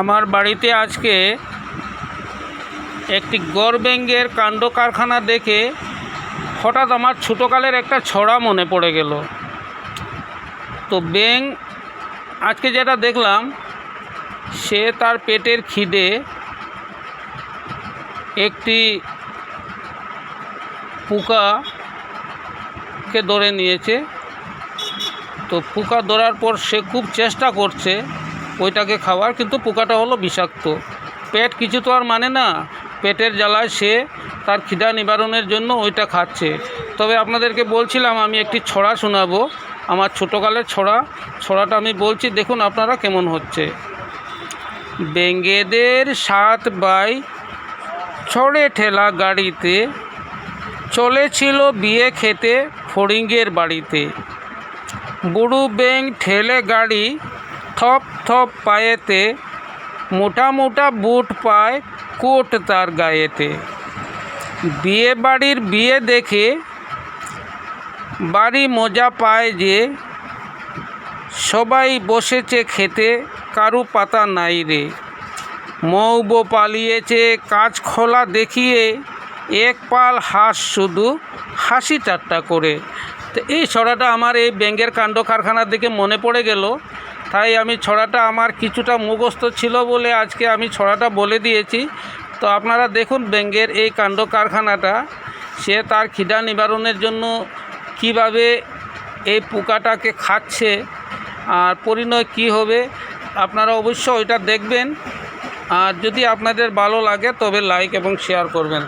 আমার বাড়িতে আজকে একটি গড় ব্যাঙ্গের কাণ্ড কারখানা দেখে হঠাৎ আমার ছোটোকালের একটা ছড়া মনে পড়ে গেল। তো ব্যাং আজকে যেটা দেখলাম, সে তার পেটের খিদে একটি পোকাকে ধরে নিয়েছে। তো পোকা ধরার পর সে খুব চেষ্টা করছে। ওইটাকে খাওয়ার, কিন্তু পোকাটা হলো বিষাক্ত। পেট কিছু তো আর মানে না, পেটের জ্বালায় সে তার খিদা নিবারণের জন্য ওইটা খাচ্ছে। তবে আপনাদেরকে বলছিলাম, আমি একটি ছড়া শোনাবো, আমার ছোটোকালের ছড়া। ছড়াটা আমি বলছি, দেখুন আপনারা কেমন হচ্ছে। বেঙ্গেদের সাত বাই ছড়ে ঠেলা গাড়িতে, চলেছিল বিয়ে খেতে ফড়িঙ্গের বাড়িতে। বুড়ো ব্যাং ঠেলে গাড়ি থপ থপ পায়েতে, মোটা মোটা বুট পায় কোট তার গায়েতে। বিয়ে বাড়ির বিয়ে দেখে বাড়ি মজা পায় যে সবাই বসেছে খেতে, কারু পাতা নাই রে। মৌব পালিয়েছে কাজ খোলা দেখিয়ে, এক পাল হাঁস শুধু হাসি ঠাট্টা করে। তো এই ছড়াটা আমার এই ব্যাঙ্গের কাণ্ড কারখানার দিকে মনে পড়ে গেল। তাই আমি ছড়াটা আমার কিছুটা মুখস্থ ছিল বলে আজকে আমি ছড়াটা বলে দিয়েছি। তো আপনারা দেখুন ব্যাঙ্গের এই কাণ্ড কারখানাটা, সে তার খিদা নিবারণের জন্য কীভাবে এই পোকাটাকে খাচ্ছে আর পরিণয় কী হবে, আপনারা অবশ্যই ওইটা দেখবেন। আর যদি আপনাদের ভালো লাগে তবে লাইক এবং শেয়ার করবেন।